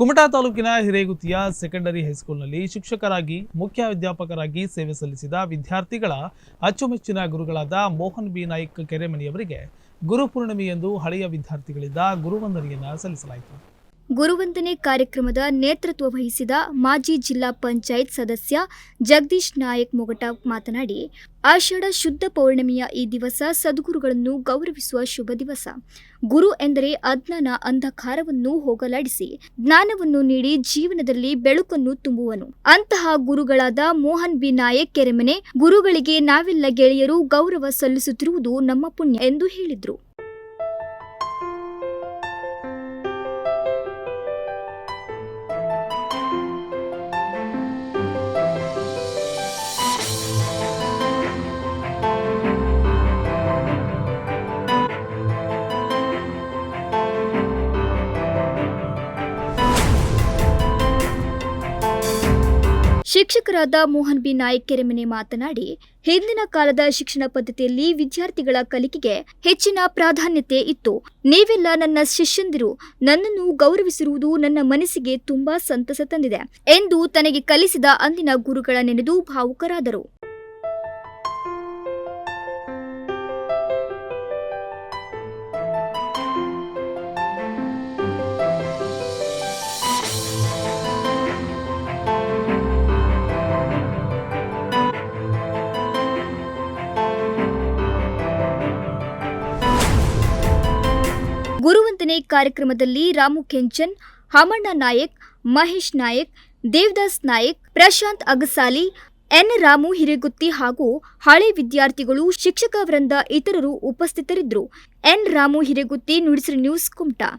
ಕುಮಟಾ ತಾಲೂಕಿನ ಹಿರೇಗುತ್ತಿಯ ಸೆಕೆಂಡರಿ ಹೈಸ್ಕೂಲ್ನಲ್ಲಿ ಶಿಕ್ಷಕರಾಗಿ, ಮುಖ್ಯ ಅಧ್ಯಾಪಕರಾಗಿ ಸೇವೆ ಸಲ್ಲಿಸಿದ ವಿದ್ಯಾರ್ಥಿಗಳ ಅಚ್ಚುಮೆಚ್ಚಿನ ಗುರುಗಳಾದ ಮೋಹನ್ ಬಿ. ನಾಯ್ಕ್ ಕೆರೆಮನಿಯವರಿಗೆ ಗುರುಪೂರ್ಣಿಮೆಯಂದು ಹಳೆಯ ವಿದ್ಯಾರ್ಥಿಗಳಿಂದ ಗುರುವಂದನೆಯನ್ನ ಸಲ್ಲಿಸಲಾಯಿತು. ಗುರುವಂದನೆ ಕಾರ್ಯಕ್ರಮದ ನೇತೃತ್ವ ವಹಿಸಿದ ಮಾಜಿ ಜಿಲ್ಲಾ ಪಂಚಾಯತ್ ಸದಸ್ಯ ಜಗದೀಶ್ ನಾಯಕ್ ಮೊಗಟ ಮಾತನಾಡಿ, ಆಷಾಢ ಶುದ್ಧ ಪೌರ್ಣಮಿಯ ಈ ದಿವಸ ಸದ್ಗುರುಗಳನ್ನು ಗೌರವಿಸುವ ಶುಭ ದಿವಸ. ಗುರು ಎಂದರೆ ಅಜ್ಞಾನ, ಅಂಧಕಾರವನ್ನು ಹೋಗಲಾಡಿಸಿ, ಜ್ಞಾನವನ್ನು ನೀಡಿ ಜೀವನದಲ್ಲಿ ಬೆಳಕನ್ನು ತುಂಬುವನು. ಅಂತಹ ಗುರುಗಳಾದ ಮೋಹನ್ ಬಿ. ನಾಯಕ್ ಕೆರೆಮನೆ, ಗುರುಗಳಿಗೆ ನಾವೆಲ್ಲ ಗೆಳೆಯರು ಗೌರವ ಸಲ್ಲಿಸುತ್ತಿರುವುದು ನಮ್ಮ ಪುಣ್ಯ ಎಂದು ಹೇಳಿದರು. ಶಿಕ್ಷಕರಾದ ಮೋಹನ್ ಬಿ. ನಾಯಕ್ ಕೆರೆಮನೆ ಮಾತನಾಡಿ, ಹಿಂದಿನ ಕಾಲದ ಶಿಕ್ಷಣ ಪದ್ಧತಿಯಲ್ಲಿ ವಿದ್ಯಾರ್ಥಿಗಳ ಕಲಿಕೆಗೆ ಹೆಚ್ಚಿನ ಪ್ರಾಧಾನ್ಯತೆ ಇತ್ತು. ನೀವೆಲ್ಲ ನನ್ನ ಶಿಷ್ಯಂದಿರು. ನನ್ನನ್ನು ಗೌರವಿಸಿರುವುದು ನನ್ನ ಮನಸ್ಸಿಗೆ ತುಂಬಾ ಸಂತಸ ತಂದಿದೆ ಎಂದು ತನಗೆ ಕಲಿಸಿದ ಅಂದಿನ ಗುರುಗಳ ನೆನೆದು ಭಾವುಕರಾದರು. ಗುರುವಂದನೆ ಕಾರ್ಯಕ್ರಮದಲ್ಲಿ ರಾಮು ಕೆಂಚನ್, ಹಮಣ್ಣ ನಾಯಕ್, ಮಹೇಶ್ ನಾಯಕ್, ದೇವದಾಸ್ ನಾಯಕ್, ಪ್ರಶಾಂತ್ ಅಗಸಾಲಿ, ಎನ್ ರಾಮು ಹಿರೇಗುತ್ತಿ ಹಾಗೂ ಹಳೆ ವಿದ್ಯಾರ್ಥಿಗಳು, ಶಿಕ್ಷಕ ವೃಂದ ಇತರರು ಉಪಸ್ಥಿತರಿದ್ದರು. N Ramu Hiregutti, Nudisiri news Kumta.